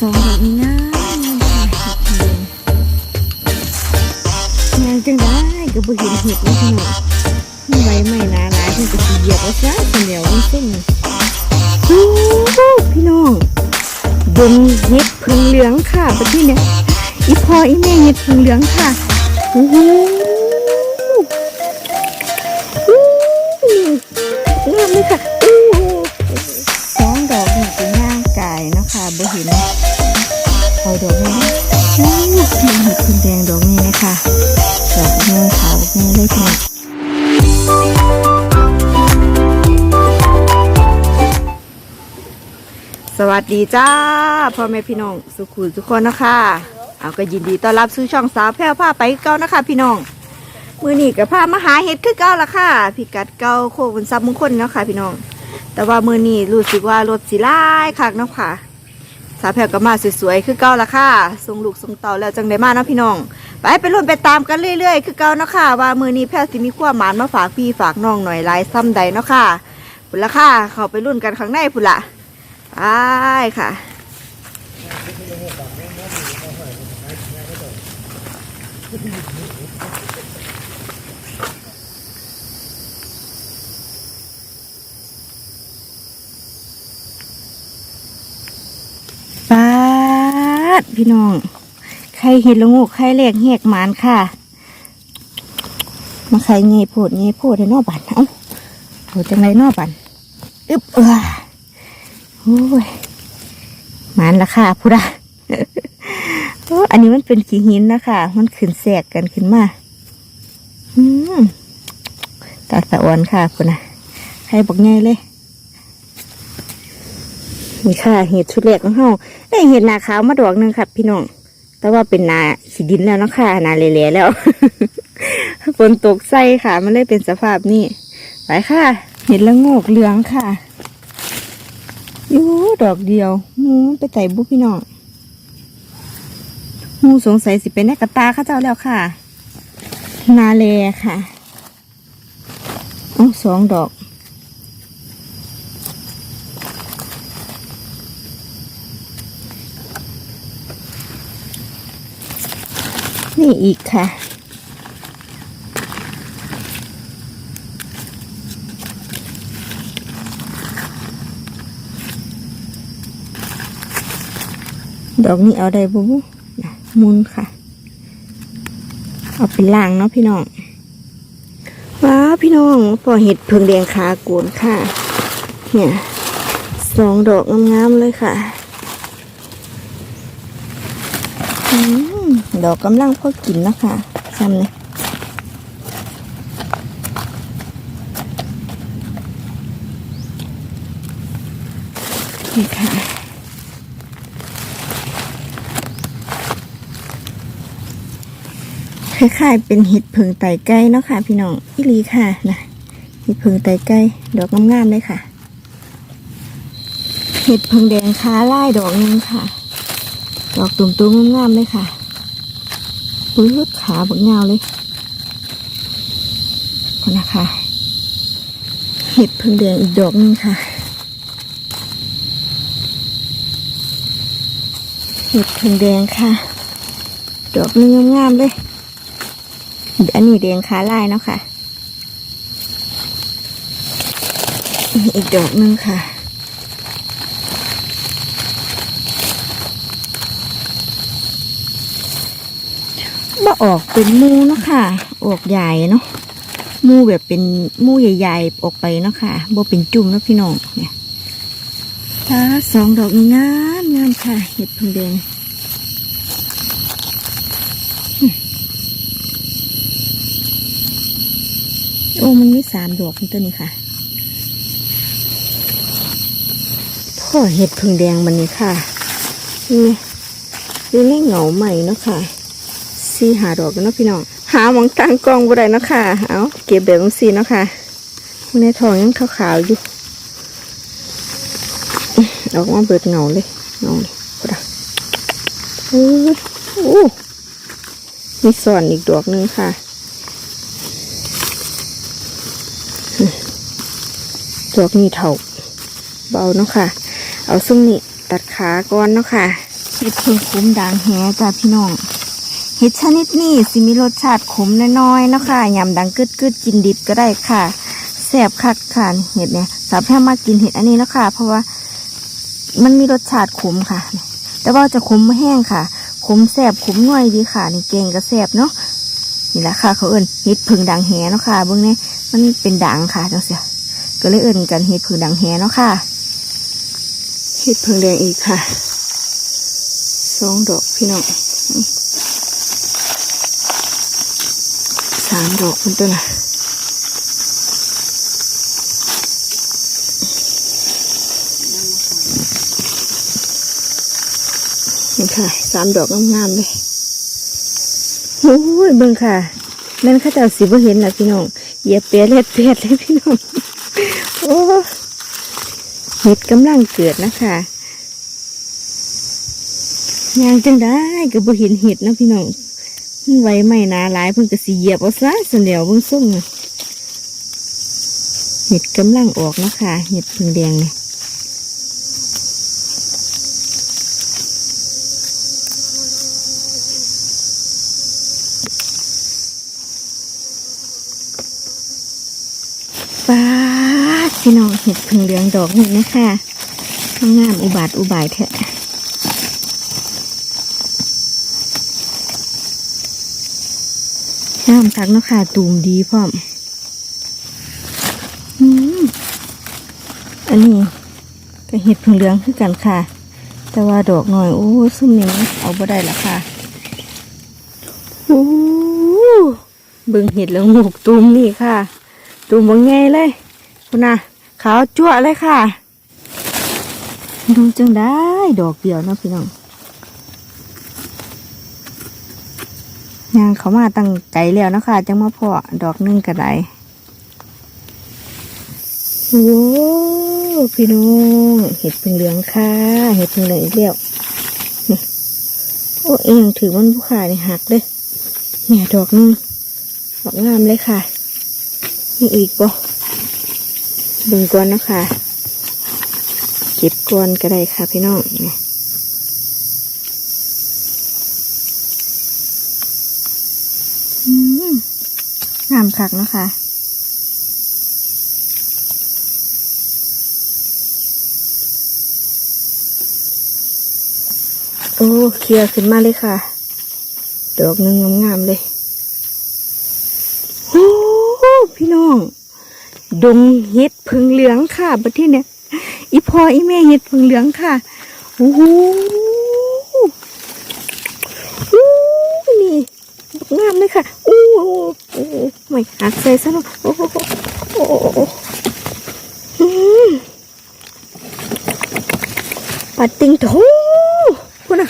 สองแบบนี้นะงานจังได้ก็บ่เห็นเห็ดเลยพี่น้องมีใบไม้หนาหลายเพิ่นก็สิเหยียบเอาซะคนเดียวมันซุ่มโอ้โหพี่น้องดงเห็ดพึ่งเหลืองค่ะประเทศเนี้ยอีพ่ออีแม่เห็ดพึ่งเหลืองค่ะโอ้โห เอาดอกนี้โอ้เห็ดพึ่งแดงดอกนี้นะคะดอกนี้ขาวนี้เลยค่ะสวัสดีจ้าพ่อแม่พี่น้องสุขุมทุกคนนะคะเอาก็ยินดีต้อนรับสู่ช่องสาวแพร่วผ้าไปเก้านะคะ พี่น้องมือนี่กับผ้ามาหาเห็ดคือเก้าละค่ะพิกัดเก้าโคกบนซับมงคลเนาะค่ะพี่น้อง แต่ว่ามือนี่รู้สึกว่ารถสีไล่คักเนาะค่ะาวแพรวก็มาสวยๆคือเก่าละค่ะส่งลูกส่งเต่าแล้วจังได้มาเนาะพี่น้อง ไปไปรุ่นไปตามกันเรื่อย ๆ คือเก่าเนาะค่ะว่ามือนี้แพรวสิมีขั้วหมานมาฝากพี่ฝากน้องหน่อยลายซ้ำใดเนาะค่ะพุ่นละค่ะเขาไปรุ่นกันข้างในพุ่นละไปค่ะ ปา ดพี่น้องใครเห็นละงูกใครเรียกเหกหมานค่ะ มาใครเงยโพดเงยโพดให้นอบันเอ้าโหจังไรนอบันอึบเออโอ้ยหมันราคาพุดะอันนี้มันเป็นขี้หินนะคะมันขึ้นแสกกันขึ้นมาอืมตาสะอวนค่ะพุนะให้บอกง่ายเลย นี่ค่ะเห็ดชุดแรกของเฮาได้เห็ดนาขาวมาดอกหนึ่งครับพี่น้อง แต่ว่าเป็นนาขีดินแล้วนะค่ะนาเละๆแล้วฝนตกใส่ค่ะ มันเลยเป็นสภาพนี้ไปค่ะ เห็ดละโงกเหลืองค่ะอยู่ดอกเดียวหมูไปไต่บุพี่น้องหมูสงสัยสิเป็นแนกตาข้าเจ้าแล้วค่ะ นาเลค่ะอ๋อสองดอก นี่อีกค่ะ ดอกนี้เอาได้บุบุนะมุนค่ะ เอาเป็นล่างเนาะพี่น้อง ว้าพี่น้องพอเห็ดเพิงแดงขาโกนค่ะ เนี่ยสองดอกงามๆเลยค่ะอืม ดอกกำลังพอกินนะคะซ้ำเนี่ยนี่ค่ะคล้ายๆเป็นเห็ดเพิงไตไก่เนาะค่ะพี่น้องอีหลีค่ะนะเห็ดเพิงไตไก่ดอกงามๆเลยค่ะ เห็ดเพิงแดงค้าไล่ดอกนึงค่ะ ดอกตุ่มๆงามๆเลยค่ะ ปื้ดขาบักเงาเลยคนนะคะเห็ดเพิงแดงอีกดอกนึงค่ะ เห็ดเพิงแดงค่ะ ดอกนึงงามๆเลยอันนี้แดงขาลายเนาะค่ะ อีกดอกนึงค่ะ มาออกเป็นมูเนาะค่ะ ออกใหญ่เนาะมูแบบเป็นมูใหญ่ๆออกไปเนาะค่ะบ่เป็นจุ่มเนาะพี่น้องเนี่ยถ้าสองดอกงามงามค่ะ เห็ดพึ่งแดงโอ้มันมีสามดอกนี่ตัวนี้ค่ะพ่อเห็ดพึ่งแดงมันนี่ค่ะนี่นี่ในเหงาใหม่เนาะค่ะ สีหาดอกกันเนาะพี่น้องหาหมองตั้งกล้องบ่ได้เนาะค่ะ เอาเก็บแบบสีเนาะค่ะในทองยังขาวๆอยู่ออกมาเบิดเงาเลยเงาเลยพอดะออโอ้มีส่วนอีกดอกหนึงค่ะดอกนี้เถาเบาเนาะค่ะ เอาซุ้มนี่ตัดขาก่อนเนาะค่ะเห็ดเพิ่งขมด่างแหจ้าพี่น้อง เห็ดชนิดนี้สิมีรสชาติขมน้อยๆนะคะยำดังกึดกึดกินดิบก็ได้ค่ะแซ่บคักค่ะเห็ดเนี่ยสาวแพร่มากินเห็ดอันนี้แล้วค่ะ เพราะว่ามันมีรสชาติขมค่ะ แต่ว่าจะขมแห้งค่ะ ขมแซ่บขมน่อยดีค่ะนี่เก่งก็แซ่บเนาะนี่แหละค่ะ เขาเอิ้นเห็ดเพึ่งดังแหเนาะค่ะเบื้องนี้มันเป็นด่างค่ะจังเสียก็เลยเอิ้นกันเห็ดเพึ่งดังแหเนาะค่ะเห็ดเพึ่งแดงอีกค่ะสองดอกพี่น้อง สามดอกคุณตัวน่ะนี่ค่ะสามดอกงามๆเลยโอ้ยเบิ่งค่ะแม่นข้าเจ้าสิบ่เห็นล่ะพี่น้องเหยียบเปียเล็ดเปียดเลยพี่น้องโอ้เห็ดกำลังเกิดนะคะยางจังได้ก็บ่เห็นเห็ดนะพี่น้อง มันไว้ไม่นาหลายเพิ่นก็สิเหยียบเอาซะส่วนเดียวเบิ่งส่งน่ะเห็ดกำลังออกนะคะเห็ดพึ่งแดงเนี่ยป้าพี่น้องเห็ดพึ่งเหลืองดอกนี่นะคะงามอุบาทอุบายแท้ น้ำทักนะค่ะตูมดีพร้อมอันนี้ก็เห็ดผึ่งเหลืองคือกันค่ะ แต่ว่าดอกหน่อยโอ้ซุ่มนี้เอาบ่ได้ละค่ะโอ้เบิ่งเห็ดแล้วงูกตูมนี่ค่ะ ตูมบางไงเลยคุณนะขาวจั่วเลยค่ะ ดูจังได้ดอกเดียวนาะพี่น้อง ยางเขามาตั้งไกลแล้วนะคะจังมาเพาะดอกนึ่งก็ไดโอ้พี่น้องเห็ดเป็นเหลืองค่ะเห็ดเป็นเหลืองอีกแล้วนี่โอ้เองถือมันผู้ขายในหักเลยเนี่ยดอกนึงดอกงามเลยค่ะนี่อีกบ่เบิ่งก่อนนะคะเก็บก่อนก็ได้ค่ะพี่น้องนี่อื งามคักนะคะโอ้เคลียร์ขึ้นมาเลยค่ะ ดอกหนึ่งงามๆเลยโอ้พี่น้อง ดงเห็ดพึ่งเหลืองค่ะบัดที่เนี่ยอีพออีแม่เห็ดพึ่งเหลืองค่ะโอ้โหอู้นี่ งามเลยค่ะอู้โอ้โหไม่หักใส่ซะแล้วโอ้โหโอ้โหอืมปัดติงโถพุ่นอะ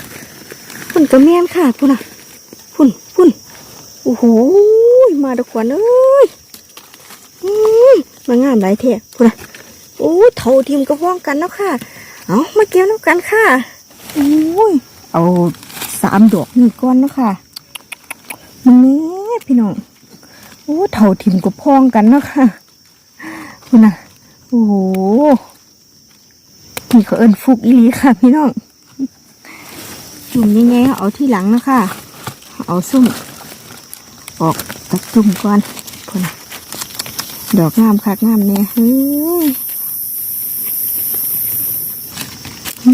พุ่นกระเมียนค่ะพุ่นอะพุ่นพุ่นโอ้โหมาดอกขวัญเอ้ยอืมมางามหลายเทะพุ่นอะโอ้เท่าทีมกระว่องกันเนาะค่ะเอามาเกี่ยวน้ำกันค่ะโอ้ยเอาสามดอกนี่ก้อนเนาะค่ะ นี่พี่น้องโอ้เท่าทิมก็พองกันเนาะค่ะคุณน่ะโอ้โหนี่เขาเอินฟุกอีหลีค่ะ พี่น้องจุ่มยังไงเอาที่หลังนะคะเอาซุ่มออกจากจุ่มก่อนคุณนะดอกงามคักงามเนี่ยเฮ้ยอื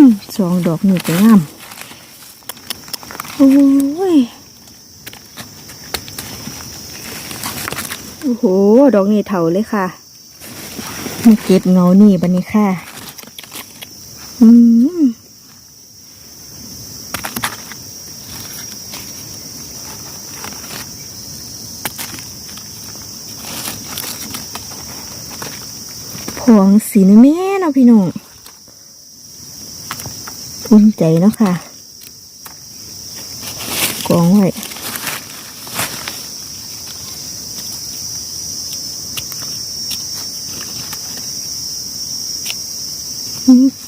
มสองดอกนี่ก็งาม โอ้ย โอ้โห ดอกนี่เถาเลยค่ะมาเก็บเงานี่บันนี้ค่ะ อืมผงสีนี่แม่เนาะพี่น้องอุ่นใจเนาะค่ะกองไว้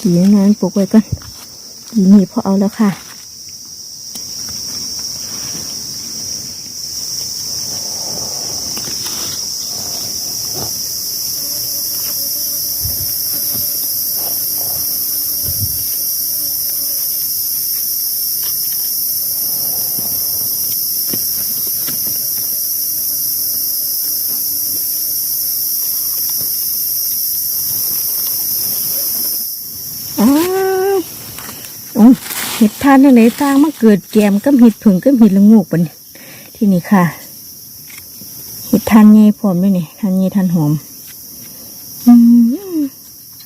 อืมกี่นานปลูกไว้ก่อนกี่นี่พอเอาแล้วค่ะ เห็ดทานจังไหนสร้างมาเกิดแกมก็เห็ดผึ่งก็เห็ดละงูกปะเนี่ยที่นี่ค่ะเห็ดทานใหญ่พร้อมด้วยนี่ทานใหญ่ทานหอม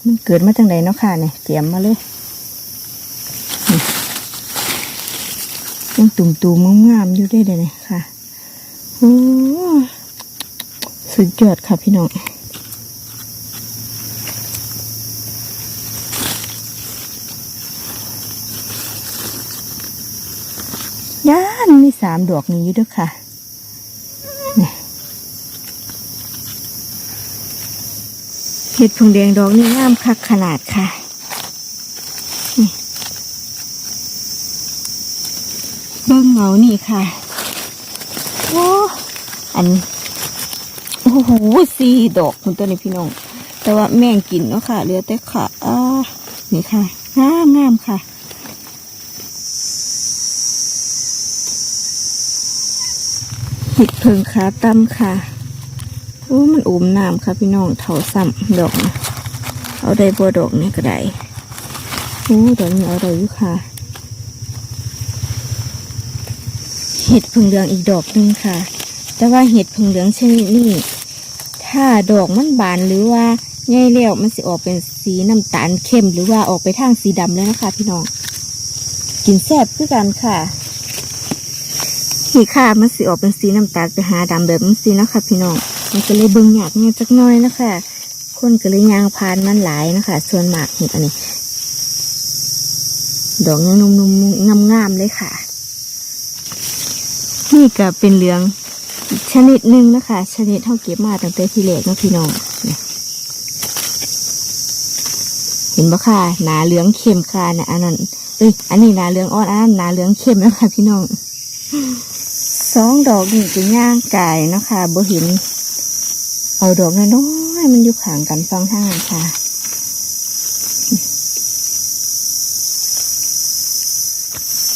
มันเกิดมาจังไหนเนาะค่ะเนี่ยแกมมาเลยยังตุ่มตูมงามๆอยู่ได้เลยเนี่ยค่ะโอ้สุดยอดค่ะพี่น้อง ย่าน มีสามดอกนี้อยู่ด้วยค่ะนี่เห็ดผงแดงดอกนี่งามคักขนาดค่ะเบิ้งเงานี่ค่ะโอ้อันโอ้โหสี่ดอกคุณตัวนี้พี่น้อง แต่ว่าแม่งกินเนาะค่ะเหลือแต่ขาอ่านี่ค่ะงามงามค่ะ เห็ดเพิงขาตั้มค่ะโอ้มันอุ่มน้ำค่ะพี่น้องเถาซ้ำดอกนะเอาได้บัวดอกนี่ก็ได้โอ้ดอกนี้อาได้อยู่ค่ะเห็ดพึ่งเหลืองอีกดอกหนึ่งค่ะ แต่ว่าเห็ดพึ่งเหลืองชนิดนี้ถ้าดอกมันบานหรือว่าใหญ่แล้วมันสิออกเป็นสีน้ำตาลเข้มหรือว่าออกไปทางสีดำแล้วนะคะ พี่น้องกินแซ่บคือกันค่ะ ขีค่ามันสีออกเป็นสีน้ำตาลไปหาดำแบบมันสีนะคะพี่น้อง มันก็เลยเบิ่งหยาดเงี้ยจักน้อยนะคะ คนก็เลยยางพานมันหลายนะคะ ส่วนมากเห็ดอันนี้ ดอกยังนุ่มๆงามๆเลยค่ะ นี่ก็เป็นเหลืองชนิดหนึ่งนะคะ ชนิดเท่าเก็บมาตั้งแต่ที่แรกนะพี่น้องเนี่ยเห็นบ่ค่ะหนาเหลืองเข้มค่ะนะอันนั้นเอ้ยอันนี้หนาเหลืองอ่อนอันนั้นหนาเหลืองเข้มแล้วค่ะพี่น้อง สองดอกนี่จะย่างไก่เนาะคะบ่เห็น เอาดอกน้อยๆมันอยู่ข้างกันสองทางนั้นค่ะ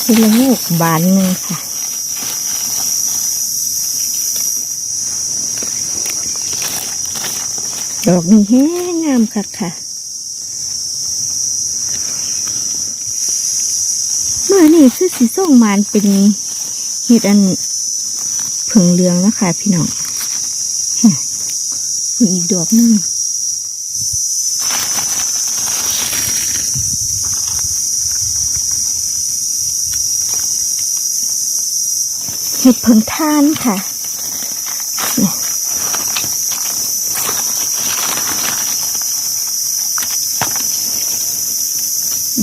ทีละลูกบานหนึ่งค่ะดอกนี้แห้งงามค่ะค่ะ เมื่อนี่คือสีส้มมานเป็นเห็ดอัน ผึ่งเหลืองนะคะพี่น้องผึ่งอีกดอกหนึงเห็ดผึ่งท่านค่ะ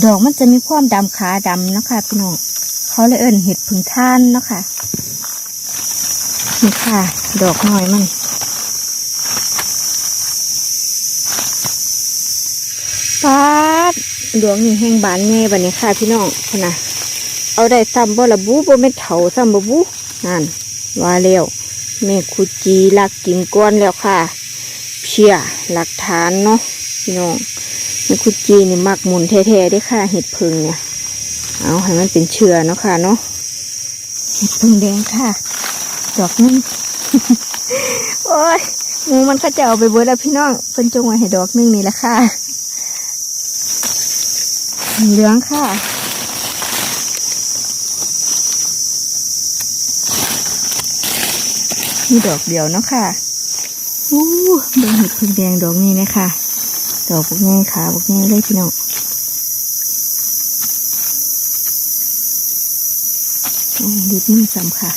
ดอกมันจะมีความดำขาดำนะคะพี่น้องเขาเลยเอิ้นเห็ดผึ่งท่านเนาะค่ะ นี่ค่ะ ดอกน้อยมันปาดดวงนี่แห้งบานแง่บันนี้ค่ะพี่น้องนนะเอาได้ซ้ำบ่ละบูบ่เม็ดเถาซ้ำบ่บูนั่นว่าแล้วแม่คุจีลักกินก้อนแล้วค่ะ เพียหลักฐานเนาะพี่น้องแม่คุจีนี่มักหมุนแท้ๆได้ค่ะเห็ดผึ่งเนี่ย เอาให้มันเป็นเชื้อเนาะค่ะเนาะเห็ดพึ่งแดงค่ะ ดอกนึงโอ้ยหมูมันก็จะเอาไปเบิดแล้วพี่น้องเพิ่นจงไว้ให้ดอกนึงนี่แหละค่ะเหลืองค่ะมีดอกเดียวเนาะค่ะอู้เบิ่งเห็ดพึ่งแดงดอกนี้นะคะดอกพวกนี้ค่ะพวกนี้เลยพี่น้องอืมดูที่มันซ้ำค่ะ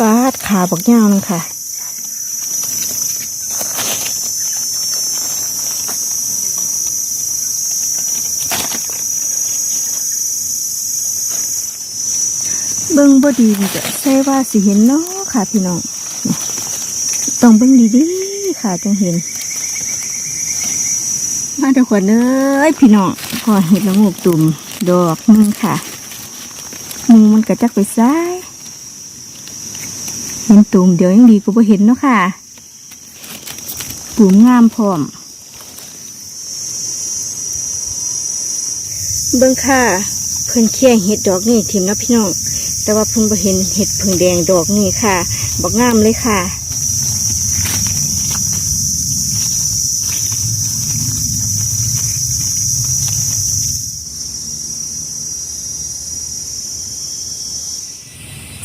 ปา ดขาบักยาวนึงค่ะเบิ่งบ่ดีนี่จะใช่ว่าสิเห็นเนาะค่ะพี่น้องต้องเบิ่งดีๆค่ะจังเห็น มาทุกคนเอ้ยพี่น้องพอเห็ดละงกตุ่มดอกหนึงค่ะหมูมันกระจักไปซ้าย เห็นตุ่มเดี๋ยวยังดีก็บ่เห็นเนาะค่ะตุ่มงามพร้อม เบิ่งค่ะ เพิ่นเคี่ยงเห็ดดอกนี่ทิมนะพี่น้อง แต่ว่าเพิ่งบ่เห็นเห็ดผึ่งแดงดอกนี่ค่ะ บอกงามเลยค่ะ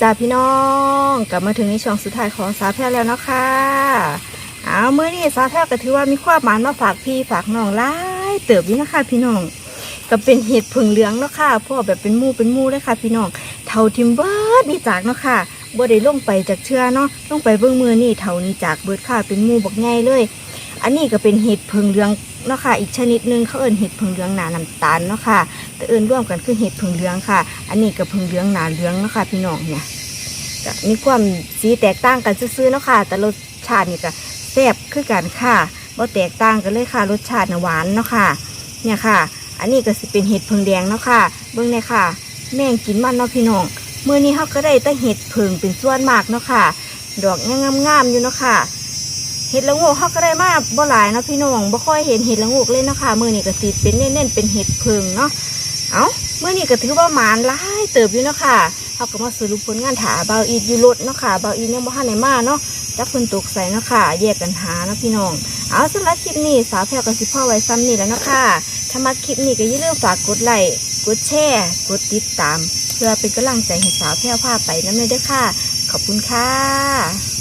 จ้าพี่น้องกลับมาถึงในช่วงสุดท้ายของสาแพรแล้วนะคะเอาเมื่อนี้สาแพรก็ถือว่ามีความหมานมาฝากพี่ฝากน้องหลายเติบอยู่นะคะพี่น้องก็เป็นเห็ดผึ่งเหลืองเนาะค่ะพ่อแบบเป็นมูเป็นมูเลยค่ะ พี่น้องเท่าทิมเบิร์ดนี่จากเนาะค่ะบ่ได้ลงไปจากเชือเนาะลงไปเบื้องมือนี่เท่านี้จากเบิร์ดค่ะเป็นมูบักใหญ่เลย อันนี้ก็เป็นเห็ดผึ่งเหลืองเนาะค่ะอีกชนิดหนึงเขาเอิ้นเห็ดผึ่งเหลืองหนาน้ำตาลเนาะค่ะ แต่เอิ้นร่วมกันคือเห็ดผึ่งเหลืองค่ะ อันนี้ก็ผึ่งเหลืองหนาเหลืองเนาะค่ะพี่น้องเนี่ยมีความสีแตกต่างกันซื่อๆเนาะค่ะ แต่รสชาตินี่ก็แซ่บคือกันค่ะบ่แตกต่างกันเลยค่ะ รสชาติหวานเนาะค่ะ เนี่ยค่ะ อันนี้ก็สิเป็นเห็ดผึ่งแดงเนาะค่ะ เบิ่งเลยค่ะ แม่งกินมันเนาะพี่น้องมื้อนี้เฮาก็ได้แต่เห็ดผึ่งเป็นส่วนมากเนาะค่ะ ดอกงามๆอยู่เนาะค่ะเห็ดละงกเขาก็ได้มาบ่หลายเนาะพี่น้องบ่ค่อยเห็นเห็ดละงกเลยเนาะค่ะ มือนี้ก็สิเป็นเน้นๆเป็นเห็ดเพิงเนาะ เอ้ามื้อนี้ก็ถือว่าหมานหลายเติบอยู่เนาะค่ะเขาก็มาสรุปผลงานถาเบาอีดอยู่รถเนาะค่ะเบาอีดยังบ่ทันได้มาเนาะจักเพิ่นตกใส่เนาะค่ะแยกกันหาเนาะพี่น้อง เอาสำหรับคลิปนี้สาวแพรก็สิพ่อไว้ซ้ำนี่แล้วเนาะค่ะถ้ามาคลิปนี้ก็อย่าลืมฝากกดไลค์กดแชร์กดติดตาม เพื่อเป็นกำลังใจให้สาวแพรพาไปนำเลยด้อค่ะ ขอบคุณค่ะ